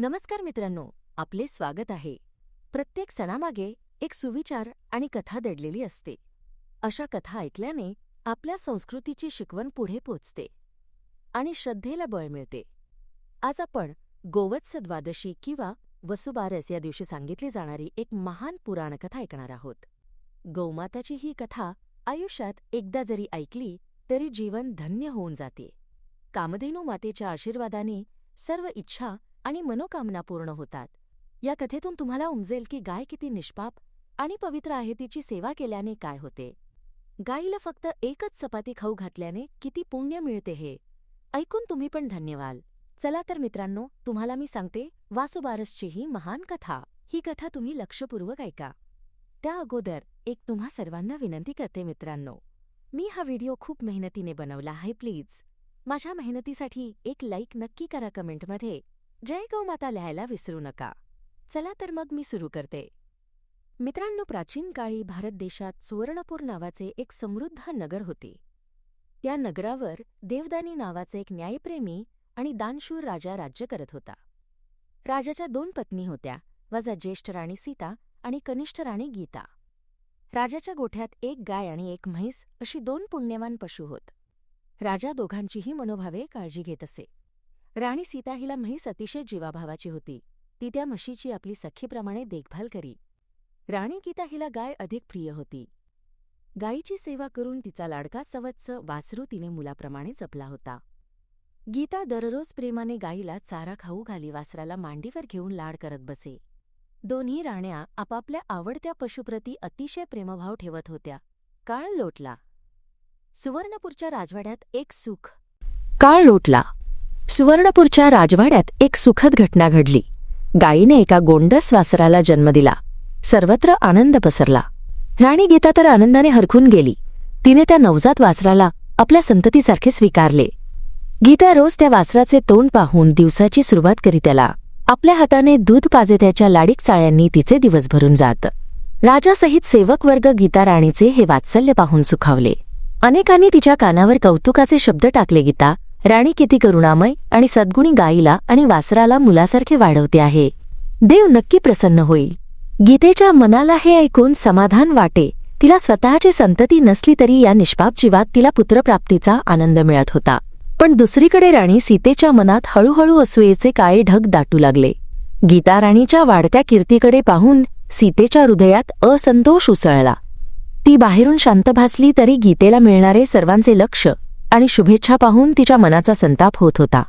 नमस्कार मित्रांनो आपले स्वागत आहे. प्रत्येक सणामागे एक सुविचार आणि कथा दडलेली असते. अशा कथा ऐकल्याने आपल्या संस्कृतीची शिकवण पुढे पोचते आणि श्रद्धेला बळ मिळते. आज आपण गोवत्स द्वादशी किंवा वसुबारस या दिवशी सांगितली जाणारी एक महान पुराणकथा ऐकणार आहोत. गौमाताची ही कथा आयुष्यात एकदा जरी ऐकली तरी जीवन धन्य होऊन जाते. कामधेनू मातेच्या आशीर्वादाने सर्व इच्छा आणि मनोकामना पूर्ण होतात. या कथेतून तुम्हाला उमजेल की गाय किती निष्पाप आणि पवित्र आहे तिची सेवा केल्याने काय होते. गाईला फक्त एकच चपाती खाऊ घातल्याने किती पुण्य मिळते हे. ऐकून तुम्ही पण धन्यवाद चला तर मित्रांनो तुम्हाला मी सांगते वासुबारसची ही महान कथा. ही कथा तुम्ही लक्षपूर्वक ऐका. त्या अगोदर एक तुम्हा सर्वांना विनंती करते मित्रांनो. मी हा व्हिडिओ खूप मेहनतीने बनवला आहे प्लीज. माझ्या मेहनतीसाठी एक लाईक नक्की करा कमेंटमध्ये. जय गौमाता लिहायला विसरू नका. चला तर मग मी सुरू करते. मित्रांनो प्राचीन काळी भारत देशात सुवर्णपूर नावाचे एक समृद्ध नगर होते. त्या नगरावर देवदानी नावाचे एक न्यायप्रेमी आणि दानशूर राजा राज्य करत होता. राजाच्या दोन पत्नी होत्या वजा ज्येष्ठ राणी सीता आणि कनिष्ठ राणी गीता. राजाच्या गोठ्यात एक गाय आणि एक म्हैस अशी दोन पुण्यवान पशु होत. राजा दोघांचीही मनोभावे काळजी घेत असे. राणी सीता हिला म्हैस अतिशय जीवाभावाची होती. ती त्या म्हशीची आपली सखीप्रमाणे देखभाल करी. राणी गीता हिला गाय अधिक प्रिय होती. गायीची सेवा करून तिचा लाडका सवत्स वासरू तिने मुलाप्रमाणे जपला होता. गीता दररोज प्रेमाने गायीला चारा खाऊ घाली वासराला मांडीवर घेऊन लाड करत बसे. दोन्ही राण्या आपापल्या आवडत्या पशुप्रती अतिशय प्रेमभाव ठेवत होत्या. काळ लोटला. सुवर्णपूरच्या राजवाड्यात एक सुख. काळ लोटला. सुवर्णपूरच्या राजवाड्यात एक सुखद घटना घडली. गायीने एका गोंडस वासराला जन्म दिला. सर्वत्र आनंद पसरला. राणी गीता तर आनंदाने हरखून गेली. तिने त्या नवजात वासराला आपल्या संततीसारखे स्वीकारले. गीता रोज त्या वासराचे तोंड पाहून दिवसाची सुरुवात करी त्याला. आपल्या हाताने दूध पाजेत्याच्या लाडीक चाळ्यांनी तिचे दिवस भरून जात. राजासहित सेवक वर्ग गीता राणीचे हे वात्सल्य पाहून सुखावले. अनेकांनी तिच्या कानावर कौतुकाचे शब्द टाकले गीता राणी किती करुणामय आणि सद्गुणी गाईला आणि वासराला मुलासारखे वाढवते आहे. देव नक्की प्रसन्न होईल. गीतेच्या मनाला हे ऐकून समाधान वाटे. तिला स्वतःची संतती नसली तरी या निष्पाप जीवात तिला पुत्रप्राप्तीचा आनंद मिळत होता. पण दुसरीकडे राणी सीतेच्या मनात हळूहळू असूयेचे काळे ढग दाटू लागले. गीता राणीच्या वाढत्या कीर्तीकडे पाहून सीतेच्या हृदयात असंतोष उसळला. ती बाहेरून शांत भासली तरी गीतेला मिळणारे सर्वांचे लक्ष आणि शुभेच्छा पाहून तिच्या मनाचा संताप होत होता.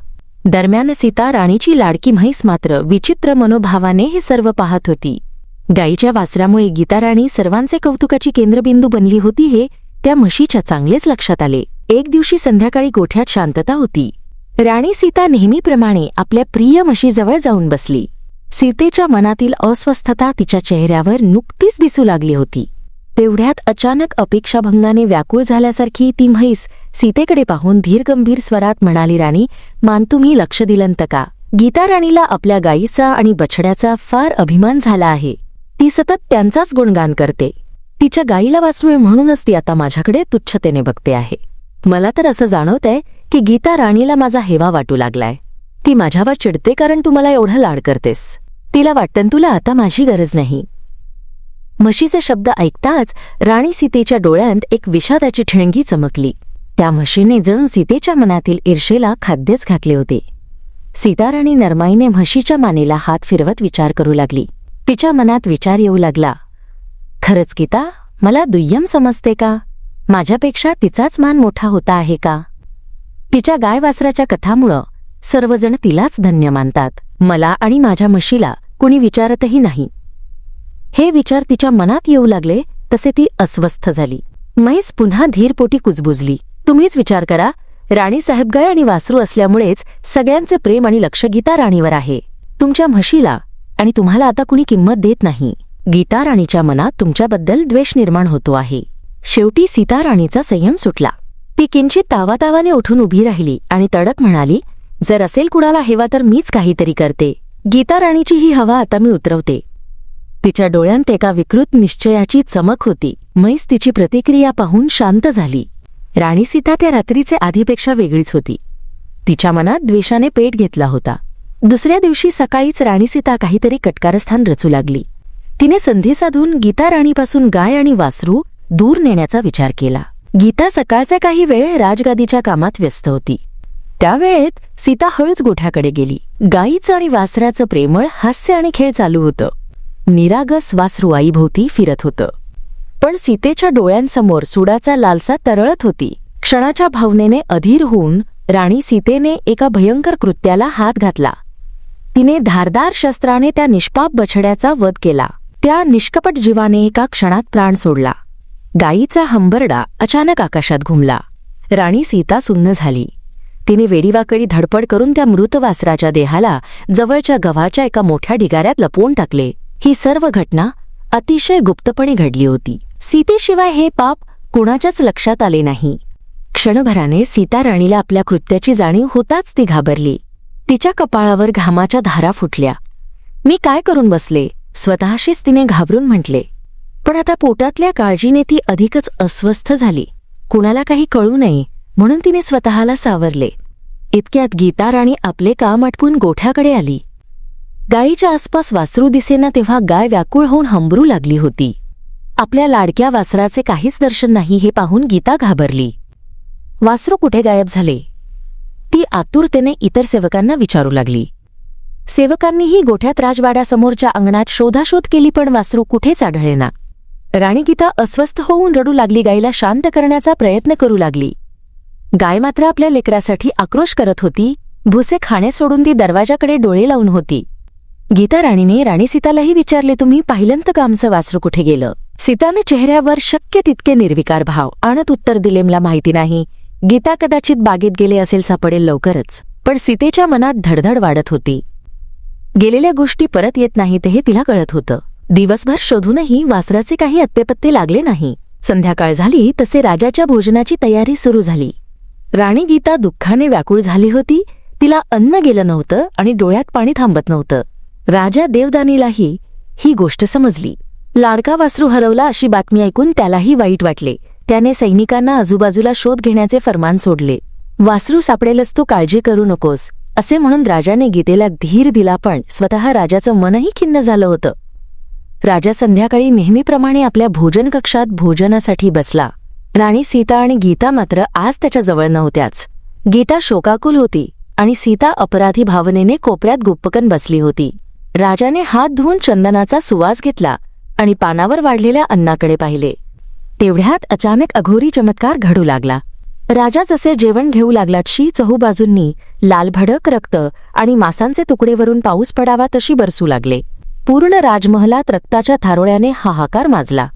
दरम्यान सीता राणीची लाडकी म्हैस मात्र विचित्र मनोभावाने हे सर्व पाहत होती. गाईच्या वासरामुळे गीता राणी सर्वांचे कौतुकाची केंद्रबिंदू बनली होती हे त्या म्हशीच्या चांगलेच लक्षात आले. एक दिवशी संध्याकाळी गोठ्यात शांतता होती. राणी सीता नेहमीप्रमाणे आपल्या प्रिय म्हशीजवळ जाऊन बसली. सीतेच्या मनातील अस्वस्थता तिच्या चेहऱ्यावर नुकतीच दिसू लागली होती. तेवढ्यात अचानक अपेक्षाभंगाने व्याकुळ झाल्यासारखी ती म्हैस सीतेकडे पाहून धीरगंभीर स्वरात म्हणाली राणी मान तुम्ही लक्ष दिलंत का? गीता राणीला आपल्या गायीचा आणि बछड्याचा फार अभिमान झाला आहे. ती सतत त्यांचाच गुणगान करते. तिच्या गायीला वासरूळ म्हणूनच ती आता माझ्याकडे तुच्छतेने बघते आहे. मला तर असं जाणवतंय की गीता राणीला माझा हेवा वाटू लागलाय. ती माझ्यावर चिडते कारण तू मला एवढं लाड करतेस. तिला वाटतं तुला आता माझी गरज नाही. म्हशीचे शब्द ऐकताच राणी सीतेच्या डोळ्यांत एक विषादाची ठिणगी चमकली. त्या म्हशीने जणू सीतेच्या मनातील ईर्षेला खाद्यच घातले होते. सीताराणी नरमाईने म्हशीच्या मानेला हात फिरवत विचार करू लागली. तिच्या मनात विचार येऊ लागला. खरंच गीता मला दुय्यम समजते का? माझ्यापेक्षा तिचाच मान मोठा होता आहे का तिच्या गायवासराच्या कथामुळं सर्वजण तिलाच धन्य मानतात. मला आणि माझ्या म्हशीला कुणी विचारतही नाही. हे विचार तिच्या मनात येऊ लागले तसे ती अस्वस्थ झाली. म्हैस पुन्हा धीरपोटी कुजबुजली. तुम्हीच विचार करा राणी साहेबगाय आणि वासरू असल्यामुळेच सगळ्यांचे प्रेम आणि लक्ष गीता राणीवर आहे. तुमच्या म्हशीला आणि तुम्हाला आता कुणी किंमत देत नाही. गीता राणीच्या मनात तुमच्याबद्दल द्वेष निर्माण होतो आहे. शेवटी सीता राणीचा संयम सुटला. ती किंचित तावातावाने उठून उभी राहिली आणि तडक म्हणाली जर असेल कुणाला हेवा तर मीच काहीतरी करते. गीता राणीची ही हवा आता मी उतरवते. तिच्या डोळ्यांत एका विकृत निश्चयाची चमक होती. म्हैस तिची प्रतिक्रिया पाहून शांत झाली. राणी सीता त्या रात्रीचे आधीपेक्षा वेगळीच होती. तिच्या मनात द्वेषाने पेट घेतला होता. दुसऱ्या दिवशी सकाळीच राणी सीता काहीतरी कटकारस्थान रचू लागली. तिने संधी साधून गीता राणीपासून गाय आणि वासरू दूर नेण्याचा विचार केला. गीता सकाळचा काही वेळ राजगादीच्या कामात व्यस्त होती. त्यावेळेत सीता हळूच गोठ्याकडे गेली. गायीचं आणि वासराचं प्रेमळ हास्य आणि खेळ चालू होतं. निरागस वासरू आईभोवती फिरत होतं. पण सीतेच्या डोळ्यांसमोर सुडाचा लालसा तरळत होती. क्षणाच्या भावनेने अधीर होऊन राणी सीतेने एका भयंकर कृत्याला हात घातला. तिने धारदार शस्त्राने त्या निष्पाप बछड्याचा वध केला. त्या निष्कपट जीवाने एका क्षणात प्राण सोडला. गायीचा हंबरडा अचानक आकाशात घुमला. राणी सीता सुन्न झाली. तिने वेडीवाकडी धडपड करून त्या मृत वासराच्या देहाला जवळच्या गव्हाच्या एका मोठ्या ढिगाऱ्यात लपवून टाकले. ही सर्व घटना अतिशय गुप्तपणे घडली होती. सीतेशिवाय हे पाप कुणाच्याच लक्षात आले नाही. क्षणभराने सीता राणीला आपल्या कृत्याची जाणीव होताच ती घाबरली. तिच्या कपाळावर घामाच्या धारा फुटल्या. मी काय करून बसले? स्वतःशीच तिने घाबरून म्हटले. पण आता पोटातल्या काळजीने ती अधिकच अस्वस्थ झाली. कुणाला काही कळू नये म्हणून तिने स्वतःला सावरले. इतक्यात गीता राणी आपले काम आटपून गोठ्याकडे आली. गायीच्या आसपास वासरू दिसेना तेव्हा गाय व्याकुळ होऊन हंबरू लागली होती. आपल्या लाडक्या वासराचे काहीच दर्शन नाही हे पाहून गीता घाबरली. वासरू कुठे गायब झाले? ती आतुरतेने इतर सेवकांना विचारू लागली. सेवकांनीही गोठ्यात राजवाड्यासमोरच्या अंगणात शोधाशोध केली पण वासरू कुठेच आढळेना. राणी गीता अस्वस्थ होऊन रडू लागली गायीला शांत करण्याचा प्रयत्न करू लागली. गाय मात्र आपल्या लेकरासाठी आक्रोश करत होती भुसे खाणे सोडून ती दरवाजाकडे डोळे लावून होती. गीता राणीने राणी सीतालाही विचारले तुम्ही पाहिलंत का आमचं वासरू कुठे गेलं? सीताने चेहऱ्यावर शक्य तितके निर्विकार भाव आणत उत्तर दिले मला माहिती नाही. गीता कदाचित बागेत गेले असेल सापडेल लवकरच. पण सीतेच्या मनात धडधड वाढत होती. गेलेल्या गोष्टी परत येत नाहीत हे तिला कळत होतं. दिवसभर शोधूनही वासराचे काही अत्तेपत्ते लागले नाही. संध्याकाळ झाली तसे राजाच्या भोजनाची तयारी सुरू झाली. राणी गीता दुःखाने व्याकुळ झाली होती. तिला अन्न गेलं नव्हतं आणि डोळ्यात पाणी थांबत नव्हतं. राजा देवदानीलाही ही गोष्ट समजली. लाडका वासरू हरवला अशी बातमी ऐकून त्यालाही वाईट वाटले. त्याने सैनिकांना आजूबाजूला शोध घेण्याचे फरमान सोडले. वासरू सापडेलच तू काळजी करू नकोस असे म्हणून राजाने गीतेला धीर दिला पण स्वतः राजाचं मनही खिन्न झालं होतं. राजा संध्याकाळी नेहमीप्रमाणे आपल्या भोजन कक्षात भोजनासाठी बसला. राणी सीता आणि गीता मात्र आज त्याच्याजवळ नव्हत्याच. गीता शोकाकुल होती आणि सीता अपराधी भावनेने कोपऱ्यात गुप्पकन बसली होती. राजाने हात धुवून चंदनाचा सुवास घेतला आणि पानावर वाढलेल्या अन्नाकडे पाहिले. तेवढ्यात अचानक अघोरी चमत्कार घडू लागला. राजा जसे जेवण घेऊ लागलातशी चहूबाजूंनी लालभडक रक्त आणि मांसांचे तुकडेवरून पाऊस पडावा तशी बरसू लागले. पूर्ण राजमहलात रक्ताच्या थारोळ्याने हाहाकार माजला.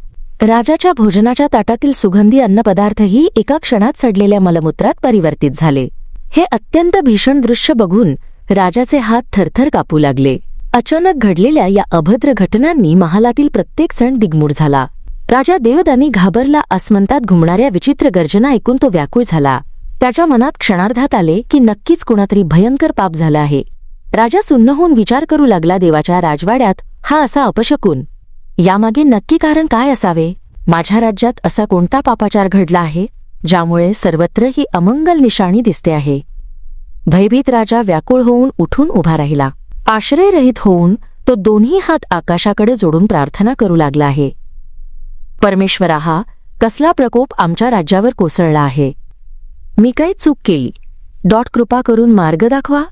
राजाच्या भोजनाच्या ताटातील सुगंधी अन्नपदार्थही एका क्षणात सडलेल्या मलमूत्रात परिवर्तित झाले. हे अत्यंत भीषण दृश्य बघून राजाचे हात थरथर कापू लागले. अचानक घडलेल्या या अभद्र घटनांनी महालातील प्रत्येक सण दिग्मूढ झाला. राजा देवदानी घाबरला आसमंतात घुमणाऱ्या विचित्र गर्जना ऐकून तो व्याकुळ झाला. त्याच्या मनात क्षणार्धात आले की नक्कीच कुणातरी भयंकर पाप झालं आहे. राजा सुन्न होऊन विचार करू लागला देवाच्या राजवाड्यात हा असा अपशकून. यामागे नक्की कारण काय असावे? माझ्या राज्यात असा कोणता पापाचार घडला आहे ज्यामुळे सर्वत्र ही अमंगल निशाणी दिसते आहे? भयभीत राजा व्याकुळ होऊन उठून उभा राहिला. आश्रयरहित होऊन तो दोन्ही हात आकाशाकडे जोडून प्रार्थना करू लागला आहे. परमेश्वरा हा कसला प्रकोप आमच्या राज्यावर कोसळला आहे. मी काही चूक केली? डॉट कृपा करून मार्ग दाखवा.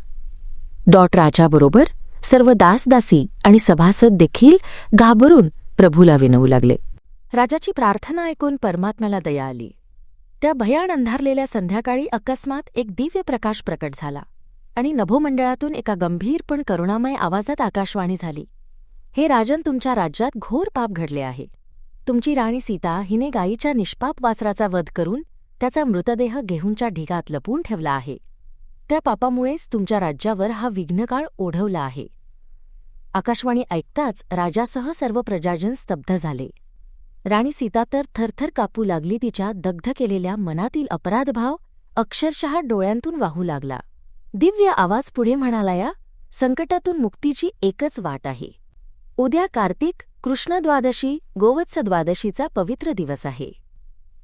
डॉट राजाबरोबर सर्व दासदासी आणि सभासद देखील घाबरून प्रभूला विनवू लागले. राजाची प्रार्थना ऐकून परमात्म्याला दया आली. त्या भयान अंधारलेल्या संध्याकाळी अकस्मात एक दिव्य प्रकाश प्रकट झाला. आणि नभोमंडळातून एका गंभीर पण करुणामय आवाजात आकाशवाणी झाली. हे राजन तुमच्या राज्यात घोर पाप घडले आहे. तुमची राणी सीता हिने गायीच्या निष्पाप वासराचा वध करून त्याचा मृतदेह गेहूंच्या ढिगात लपून ठेवला आहे. त्या पापामुळेच तुमच्या राज्यावर हा विघ्नकाळ ओढवला आहे. आकाशवाणी ऐकताच राजासह सर्व प्रजाजन स्तब्ध झाले. राणी सीता तर थरथर कापू लागली तिच्या दग्ध केलेल्या मनातील अपराधभाव अक्षरशः डोळ्यांतून वाहू लागला. दिव्य आवाज पुढे म्हणाला या संकटातून मुक्तीची एकच वाट आहे. उद्या कार्तिक कृष्णद्वादशी गोवत्सद्वादशीचा गोवत्स द्वादशीचा पवित्र दिवस आहे.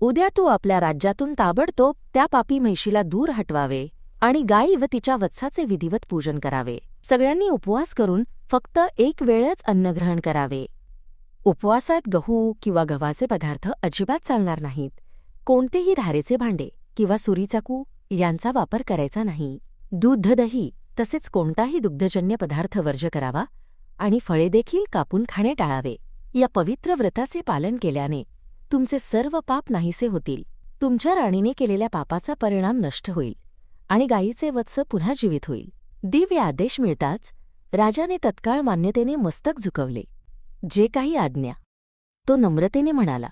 उद्या तू आपल्या राज्यातून ताबडतोब त्या पापी म्हैशीला दूर हटवावे आणि गायी व तिच्या वत्साचे विधिवत पूजन करावे. सगळ्यांनी उपवास करून फक्त एक वेळच अन्नग्रहण करावे. उपवासात गहू किंवा गव्हाचे पदार्थ अजिबात चालणार नाहीत. कोणतेही धारेचे भांडे किंवा सुरीचाकू यांचा वापर करायचा नाही. दूध दही तसेच कोणताही दुग्धजन्य पदार्थ वर्ज करावा आणि फळे देखील कापून खाणे टाळावे. या पवित्र व्रताचे पालन केल्याने तुमचे सर्व पाप नाहीसे होतील. तुमच्या राणीने केलेल्या पापाचा परिणाम नष्ट होईल आणि गायीचे वत्स पुन्हा जीवित होईल. दिव्य आदेश मिळताच राजाने तत्काळ मान्यतेने मस्तक झुकवले. जे काही आज्ञा तो नम्रतेने म्हणाला.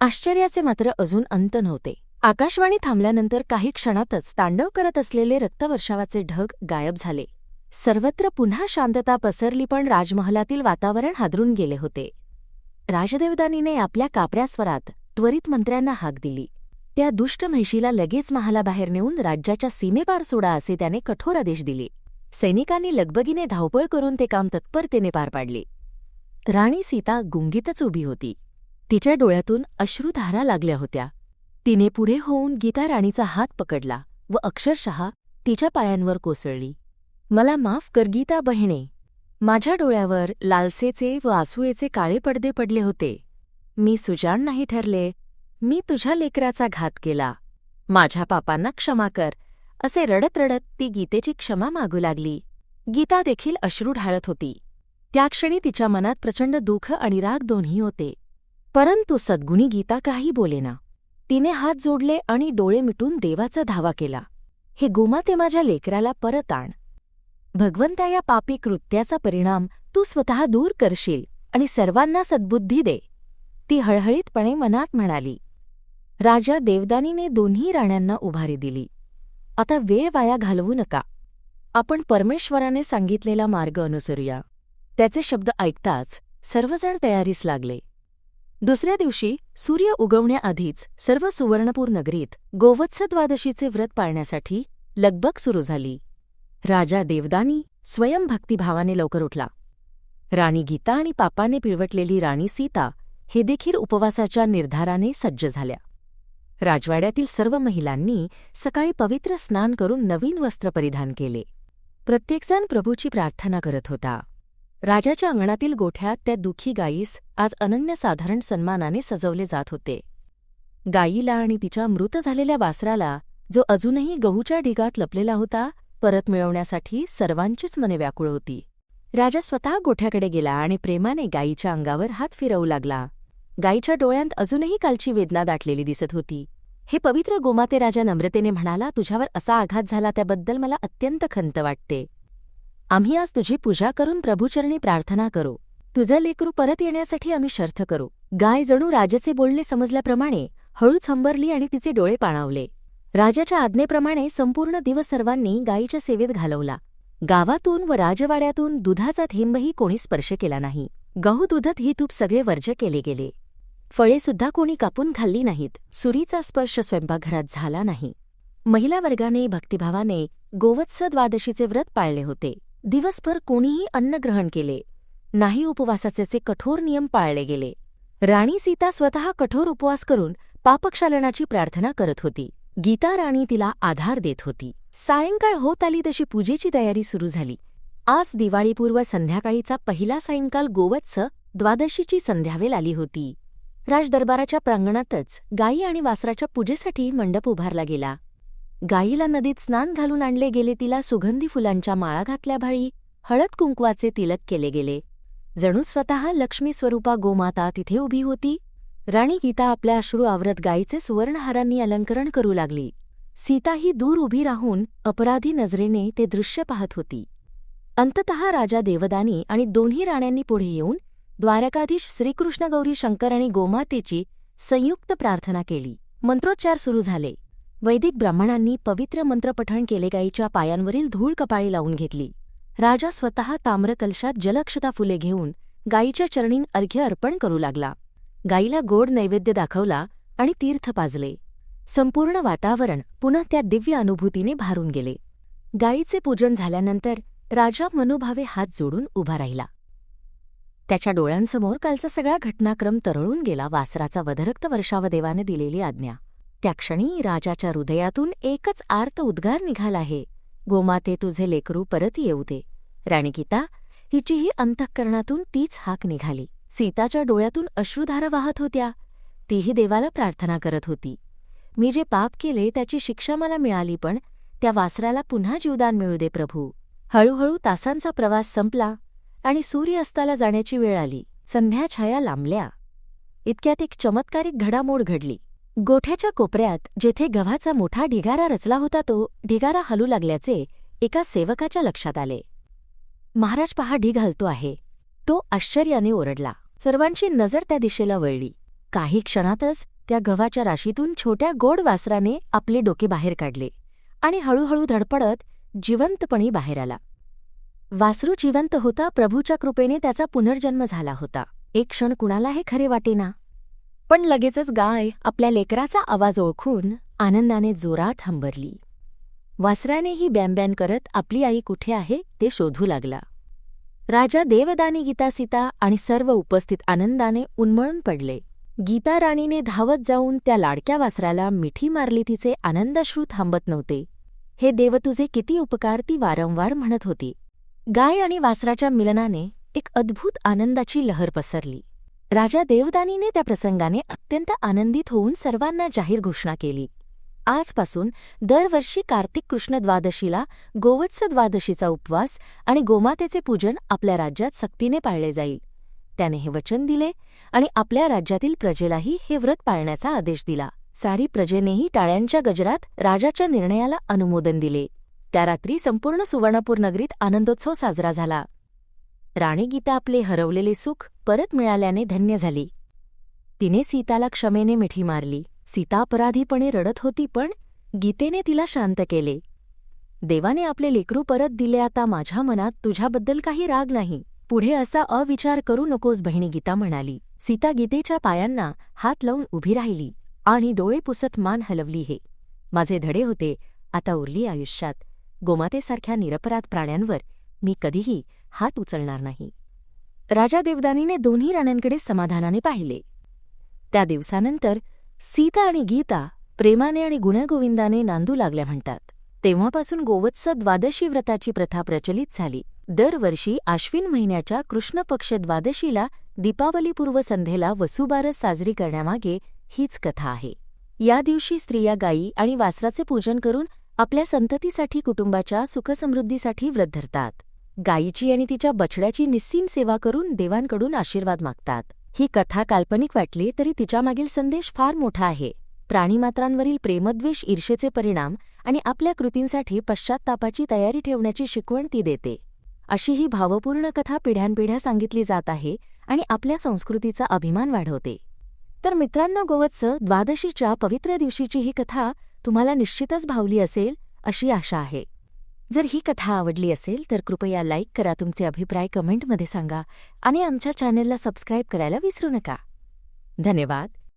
आश्चर्याचे मात्र अजून अंत नव्हते. आकाशवाणी थांबल्यानंतर काही क्षणातच तांडव करत असलेले रक्तवर्षावाचे ढग गायब झाले. सर्वत्र पुन्हा शांतता पसरली पण राजमहलातील वातावरण हादरून गेले होते. राजदेवदानीने आपल्या कापऱ्या स्वरात त्वरित मंत्र्यांना हाक दिली. त्या दुष्ट म्हैशीला लगेच महालाबाहेर नेऊन राज्याच्या सीमेपार सोडा असे त्याने कठोर आदेश दिले. सैनिकांनी लगबगीने धावपळ करून ते काम तत्परतेने पार पाडले. राणी सीता गुंगीतच उभी होती. तिच्या डोळ्यातून अश्रुधारा लागल्या होत्या. तिने पुढे होऊन गीता राणीचा हात पकडला व अक्षरशः तिच्या पायांवर कोसळली. मला माफ कर गीता बहिणे. माझ्या डोळ्यावर लालसेचे व आसुएचे काळे पडदे पडले होते. मी सुजाण नाही ठरले. मी तुझ्या लेकराचा घात केला. माझ्या पापांना क्षमा कर. असे रडत रडत ती गीतेची क्षमा मागू लागली. गीता देखील अश्रू ढाळत होती. त्या क्षणी तिच्या मनात प्रचंड दुःख आणि राग दोन्ही होते. परंतु सद्गुणी गीता काही बोलेना. तिने हात जोडले आणि डोळे मिटून देवाचा धावा केला. हे गोमाते माझ्या लेकराला परत आण. भगवंता या पापी कृत्याचा परिणाम तू स्वतः दूर करशील आणि सर्वांना सद्बुद्धी दे ती हळहळीतपणे मनात म्हणाली. राजा देवदानीने दोन्ही राण्यांना उभारी दिली. आता वेळ वाया घालवू नका. आपण परमेश्वराने सांगितलेला मार्ग अनुसरूया. त्याचे शब्द ऐकताच सर्वजण तयारीस लागले. दुसऱ्या दिवशी सूर्य उगवण्याआधीच सर्व सुवर्णपूर नगरीत गोवत्स द्वादशीचे व्रत पाळण्यासाठी लगबग सुरू झाली. राजा देवदानी स्वयंभक्तिभावाने लवकर उठला. राणी गीता आणि पापाने पिळवटलेली राणी सीता हे देखील उपवासाच्या निर्धाराने सज्ज झाल्या. राजवाड्यातील सर्व महिलांनी सकाळी पवित्र स्नान करून नवीन वस्त्र परिधान केले. प्रत्येकजण प्रभूची प्रार्थना करत होता. राजाच्या अंगणातील गोठ्यात त्या दुखी गायीस आज अनन्यसाधारण सन्मानाने सजवले जात होते. गायीला आणि तिच्या मृत झालेल्या वासराला जो अजूनही गहूच्या ढिगात लपलेला होता परत मिळवण्यासाठी सर्वांचीच मने व्याकुळ होती. राजा स्वतः गोठ्याकडे गेला आणि प्रेमाने गायीच्या अंगावर हात फिरवू लागला. गायीच्या डोळ्यांत अजूनही कालची वेदना दाटलेली दिसत होती. हे पवित्र गोमाते राजा नम्रतेने म्हणाला तुझ्यावर असा आघात झाला त्याबद्दल मला अत्यंत खंत वाटते. आम्ही आज तुझी पूजा करून प्रभूचरणी प्रार्थना करू. तुझं लेकरू परत येण्यासाठी आम्ही शर्थ करू. गाय जणू राजाचे बोलणे समजल्याप्रमाणे हळूच हंबरली आणि तिचे डोळे पाणावले. राजाच्या आज्ञेप्रमाणे संपूर्ण दिवस सर्वांनी गायीच्या सेवेत घालवला. गावातून व राजवाड्यातून दुधाचा थेंबही कोणी स्पर्श केला नाही. गहू दुधत ही तूप सगळे वर्ज केले गेले. फळेसुद्धा कोणी कापून खाल्ली नाहीत. सुरीचा स्पर्श स्वयंपाकघरात झाला नाही. महिला वर्गाने भक्तिभावाने गोवत्स द्वादशीचे व्रत पाळले होते. दिवसभर कोणीही अन्न ग्रहण केले नाही उपवासाचे कठोर नियम पाळले गेले. राणी सीता स्वतः कठोर उपवास करून पापक्षालनाची प्रार्थना करत होती. गीता राणी तिला आधार देत होती. सायंकाळ होत आली तशी पूजेची तयारी सुरू झाली. आज दिवाळीपूर्व संध्याकाळीचा पहिला सायंकाल गोवत्स द्वादशीची संध्यावेल आली होती. राजदरबाराच्या प्रांगणातच गायी आणि वासराच्या पूजेसाठी मंडप उभारला गेला. गायीला नदीत स्नान घालून आणले गेले तिला सुगंधी फुलांच्या माळा घातल्या भाळी हळद कुंकवाचे तिलक केले गेले. जणू स्वतः लक्ष्मी स्वरूपा गोमाता तिथे उभी होती. राणी गीता आपल्या अश्रू आवरत गायीचे सुवर्णहारांनी अलंकरण करू लागली. सीता ही दूर उभी राहून अपराधी नजरेने ते दृश्य पाहत होती. अंततः राजा देवदानी आणि दोन्ही राण्यांनी पुढे येऊन द्वारकाधीश श्रीकृष्ण गौरी शंकर आणि गोमातेची संयुक्त प्रार्थना केली. मंत्रोच्चार सुरू झाले. वैदिक ब्राह्मणांनी पवित्र मंत्रपठण केले गाईच्या पायांवरील धूळ कपाळी लावून घेतली. राजा स्वतः ताम्रकलशात जलक्षता फुले घेऊन गायीच्या चरणीन अर्घ्य अर्पण करू लागला. गायीला गोड नैवेद्य दाखवला आणि तीर्थ पाजले. संपूर्ण वातावरण पुन्हा त्या दिव्य अनुभूतीने भारून गेले. गायीचे पूजन झाल्यानंतर राजा मनोभावे हात जोडून उभा राहिला. त्याच्या डोळ्यांसमोर कालचा सगळा घटनाक्रम तरळून गेला वासराचा वधरक्त वर्षावदेवाने दिलेली आज्ञा. त्या क्षणी राजाच्या हृदयातून एकच आर्त उद्गार निघाला आहे. गोमाते तुझे लेकरू परत येऊ दे. राणी गीता हिचीही अंतःकरणातून तीच हाक निघाली. सीताच्या डोळ्यातून अश्रुधारा वाहत होत्या. तीही देवाला प्रार्थना करत होती. मी जे पाप केले त्याची शिक्षा मला मिळाली पण त्या वासराला पुन्हा जीवदान मिळू दे प्रभू. हळूहळू तासांचा प्रवास संपला आणि सूर्यअस्ताला जाण्याची वेळ आली. संध्याछाया लांबल्या. इतक्यात एक चमत्कारिक घडामोड घडली. गोठ्याच्या कोपऱ्यात जेथे गव्हाचा मोठा ढिगारा रचला होता तो ढिगारा हलू लागल्याचे एका सेवकाच्या लक्षात आले. महाराज पहा ढीग हलतो आहे. तो आश्चर्याने ओरडला. सर्वांची नजर त्या दिशेला वळली. काही क्षणातच त्या गव्हाच्या राशीतून छोट्या गोड वासराने आपले डोके बाहेर काढले आणि हळूहळू धडपडत जिवंतपणी बाहेर आला. वासरू जिवंत होता प्रभूच्या कृपेने त्याचा पुनर्जन्म झाला होता. एक क्षण कुणाला हे खरे वाटेना. पण लगेचच गाय आपल्या लेकराचा आवाज ओळखून आनंदाने जोरात हंबरली. वासरानेही बॅनबॅन करत आपली आई कुठे आहे ते शोधू लागला. राजा देवदानी गीतासीता आणि सर्व उपस्थित आनंदाने उन्मळून पडले. गीता राणीने धावत जाऊन त्या लाडक्या वासराला मिठी मारली तिचे आनंदाश्रू थांबत नव्हते. हे देव तुझे किती उपकार ती वारंवार म्हणत होती. गाय आणि वासराच्या मिलनाने एक अद्भुत आनंदाची लहर पसरली. राजा देवदानीने त्या प्रसंगाने अत्यंत आनंदित होऊन सर्वांना जाहीर घोषणा केली. आजपासून दरवर्षी कार्तिक कृष्ण द्वादशीला गोवत्स द्वादशीचा उपवास आणि गोमातेचे पूजन आपल्या राज्यात सक्तीने पाळले जाईल. त्याने हे वचन दिले आणि आपल्या राज्यातील प्रजेलाही हे व्रत पाळण्याचा आदेश दिला. सारी प्रजेनेही टाळ्यांच्या गजरात राजाच्या निर्णयाला अनुमोदन दिले. त्या रात्री संपूर्ण सुवर्णपूर नगरीत आनंदोत्सव साजरा झाला. राणी गीता आपले हरवलेले सुख परत मिळाल्याने धन्य झाली. तिने सीताला क्षमेने मिठी मारली. सीता अपराधीपणे रडत होती पण गीतेने तिला शांत केले. देवाने आपले लेकरू परत दिले आता माझ्या मनात तुझ्याबद्दल काही राग नाही. पुढे असा अविचार करू नकोस बहिणी गीता म्हणाली. सीता गीतेच्या पायांना हात लावून उभी राहिली आणि डोळे पुसत मान हलवली हे. माझे धडे होते आता उरली आयुष्यात. गोमातेसारख्या निरपराध प्राण्यांवर मी कधीही हात उचलणार नाही. राजा देवदानीने दोन्ही राण्यांकडे समाधानाने पाहिले. त्या दिवसानंतर सीता आणि गीता प्रेमाने आणि गुण्यागोविंदाने नांदू लागल्या म्हणतात. तेव्हापासून गोवत्स द्वादशी व्रताची प्रथा प्रचलित झाली. दरवर्षी आश्विन महिन्याच्या कृष्णपक्ष द्वादशीला दीपावलीपूर्व संध्येला वसुबारस साजरी करण्यामागे हीच कथा आहे. या दिवशी स्त्रिया गायी आणि वासराचे पूजन करून आपल्या संततीसाठी कुटुंबाच्या सुखसमृद्धीसाठी व्रत धरतात. गायीची आणि तिच्या बछड्याची निस्सीम सेवा करून देवांकडून आशीर्वाद मागतात. ही कथा काल्पनिक वाटली तरी तिच्यामागील संदेश फार मोठा आहे. प्राणीमात्रांवरील प्रेमद्वेष ईर्षेचे परिणाम आणि आपल्या कृतींसाठी पश्चात्तापाची तयारी ठेवण्याची शिकवण ती देते. अशी ही भावपूर्ण कथा पिढ्यानपिढ्या सांगितली जात आहे आणि आपल्या संस्कृतीचा अभिमान वाढवते. तर मित्रांनो गोवत्स द्वादशीच्या पवित्र दिवशीची ही कथा तुम्हाला निश्चितच भावली असेल अशी आशा आहे. जर ही कथा आवडली असेल तर कृपया लाईक करा तुमचे अभिप्राय कमेंटमध्ये सांगा आणि आमच्या चॅनेलला सबस्क्राईब करायला विसरू नका. धन्यवाद.